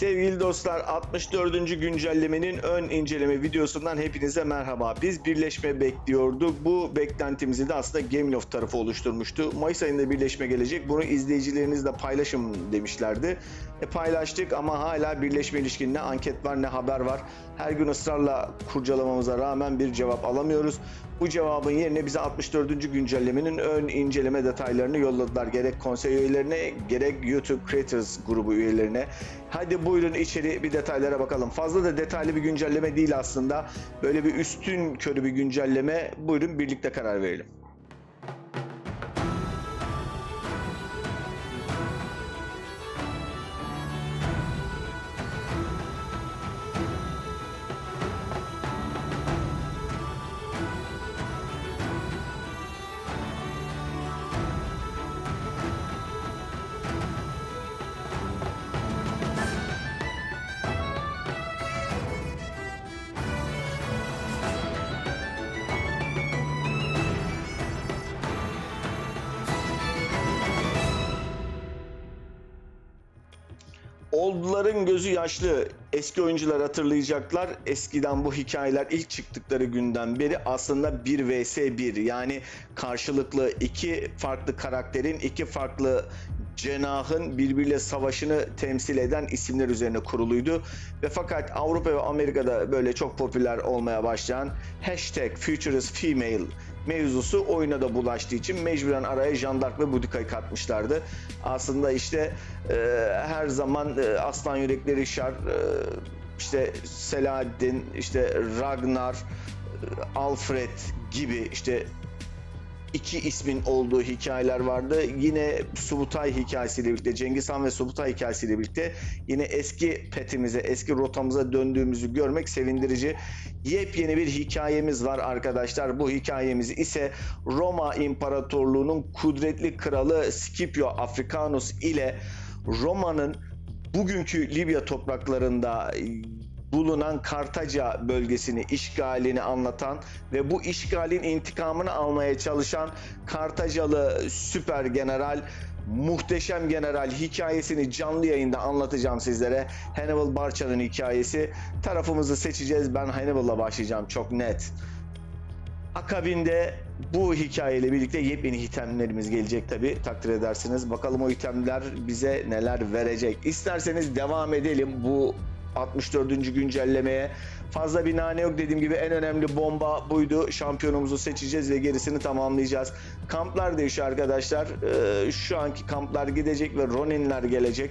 Sevgili dostlar 64. güncellemenin ön inceleme videosundan hepinize merhaba. Biz birleşme bekliyorduk. Bu beklentimizi de aslında Gameloft tarafı oluşturmuştu. Mayıs ayında birleşme gelecek. Bunu izleyicilerinizle paylaşın demişlerdi. E paylaştık ama hala birleşme ilişkin ne anket var ne haber var. Her gün ısrarla kurcalamamıza rağmen bir cevap alamıyoruz. Bu cevabın yerine bize 64. güncellemenin ön inceleme detaylarını yolladılar. Gerek konsey üyelerine gerek YouTube Creators grubu üyelerine. Hadi buyurun içeri bir detaylara bakalım. Fazla da detaylı bir güncelleme değil aslında. Böyle bir üstün körü bir güncelleme. Buyurun birlikte karar verelim. Oldların gözü yaşlı. Eski oyuncular hatırlayacaklar. Eskiden bu hikayeler ilk çıktıkları günden beri aslında 1 vs 1 yani karşılıklı iki farklı karakterin iki farklı cenahın birbiriyle savaşını temsil eden isimler üzerine kuruluydu. Ve fakat Avrupa ve Amerika'da böyle çok popüler olmaya başlayan hashtag Futurist Female mevzusu oyuna da bulaştığı için mecburen araya Jean d'Arc ve Boudica katmışlardı. Aslında işte e, her zaman e, aslan yürekleri şar, e, işte Selahaddin, işte Ragnar, e, Alfred gibi işte iki ismin olduğu hikayeler vardı. Yine Subutay hikayesiyle birlikte, Cengiz Han ve Subutay hikayesiyle birlikte yine eski petimize, eski rotamıza döndüğümüzü görmek sevindirici. Yepyeni bir hikayemiz var arkadaşlar. Bu hikayemiz ise Roma İmparatorluğu'nun kudretli kralı Scipio Africanus ile Roma'nın bugünkü Libya topraklarında bulunan Kartaca bölgesini işgalini anlatan ve bu işgalin intikamını almaya çalışan Kartacalı süper general muhteşem general hikayesini canlı yayında anlatacağım sizlere. Hannibal Barca'nın hikayesi. Tarafımızı seçeceğiz. Ben Hannibal'la başlayacağım çok net. Akabinde bu hikayeyle birlikte yepyeni itemlerimiz gelecek tabi takdir edersiniz. Bakalım o itemler bize neler verecek. İsterseniz devam edelim bu 64. güncellemeye. Fazla bir nane yok dediğim gibi en önemli bomba buydu. Şampiyonumuzu seçeceğiz ve gerisini tamamlayacağız. Kamplar değişiyor arkadaşlar. Ee, şu anki kamplar gidecek ve Ronin'ler gelecek.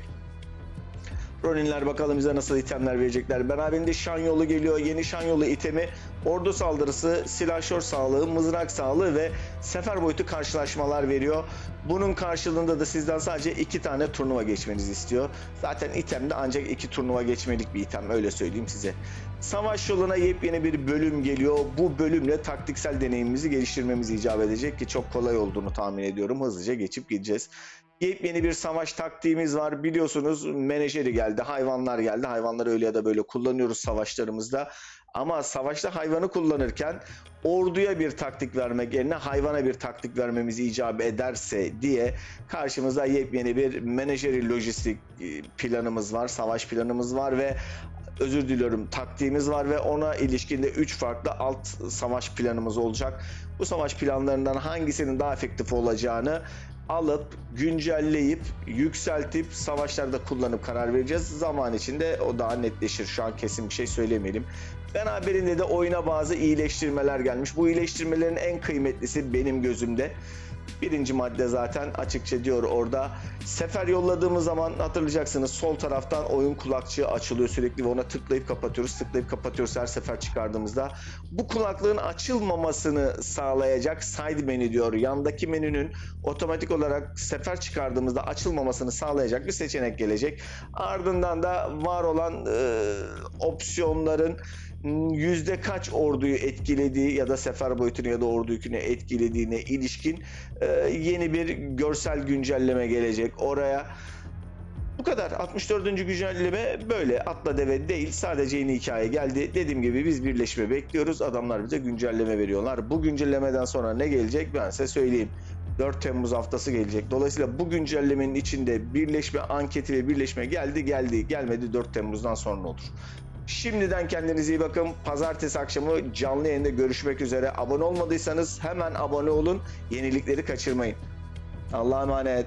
Ronin'ler bakalım bize nasıl itemler verecekler. Beraberinde şan yolu geliyor. Yeni şan yolu itemi ordu saldırısı, silahşör sağlığı, mızrak sağlığı ve sefer boyutu karşılaşmalar veriyor. Bunun karşılığında da sizden sadece iki tane turnuva geçmenizi istiyor. Zaten itemde ancak iki turnuva geçmelik bir item öyle söyleyeyim size. Savaş yoluna yepyeni bir bölüm geliyor. Bu bölümle taktiksel deneyimimizi geliştirmemiz icap edecek ki çok kolay olduğunu tahmin ediyorum. Hızlıca geçip gideceğiz. Yepyeni bir savaş taktiğimiz var. Biliyorsunuz menajeri geldi, hayvanlar geldi. Hayvanları öyle ya da böyle kullanıyoruz savaşlarımızda. Ama savaşta hayvanı kullanırken orduya bir taktik vermek yerine hayvana bir taktik vermemiz icap ederse diye karşımıza yepyeni bir menajeri lojistik e, planımız var, savaş planımız var ve özür diliyorum taktiğimiz var ve ona ilişkinde 3 farklı alt savaş planımız olacak. Bu savaş planlarından hangisinin daha efektif olacağını alıp güncelleyip yükseltip savaşlarda kullanıp karar vereceğiz. Zaman içinde o daha netleşir. Şu an kesin bir şey söylemeyelim. Beraberinde de oyuna bazı iyileştirmeler gelmiş. Bu iyileştirmelerin en kıymetlisi benim gözümde. Birinci madde zaten açıkça diyor orada. Sefer yolladığımız zaman hatırlayacaksınız sol taraftan oyun kulakçığı açılıyor sürekli ve ona tıklayıp kapatıyoruz. Tıklayıp kapatıyoruz her sefer çıkardığımızda. Bu kulaklığın açılmamasını sağlayacak side menü diyor. Yandaki menünün otomatik olarak sefer çıkardığımızda açılmamasını sağlayacak bir seçenek gelecek. Ardından da var olan e, opsiyonların yüzde kaç orduyu etkilediği ya da sefer boyutunu ya da ordu yükünü etkilediğine ilişkin e, yeni bir görsel güncelleme gelecek oraya. Bu kadar. 64. güncelleme böyle. Atla deve değil. Sadece yeni hikaye geldi. Dediğim gibi biz birleşme bekliyoruz. Adamlar bize güncelleme veriyorlar. Bu güncellemeden sonra ne gelecek ben size söyleyeyim. 4 Temmuz haftası gelecek. Dolayısıyla bu güncellemenin içinde birleşme anketi ve birleşme geldi geldi gelmedi 4 Temmuz'dan sonra olur. Şimdiden kendinize iyi bakın. Pazartesi akşamı canlı yayında görüşmek üzere. Abone olmadıysanız hemen abone olun. Yenilikleri kaçırmayın. Allah'a emanet.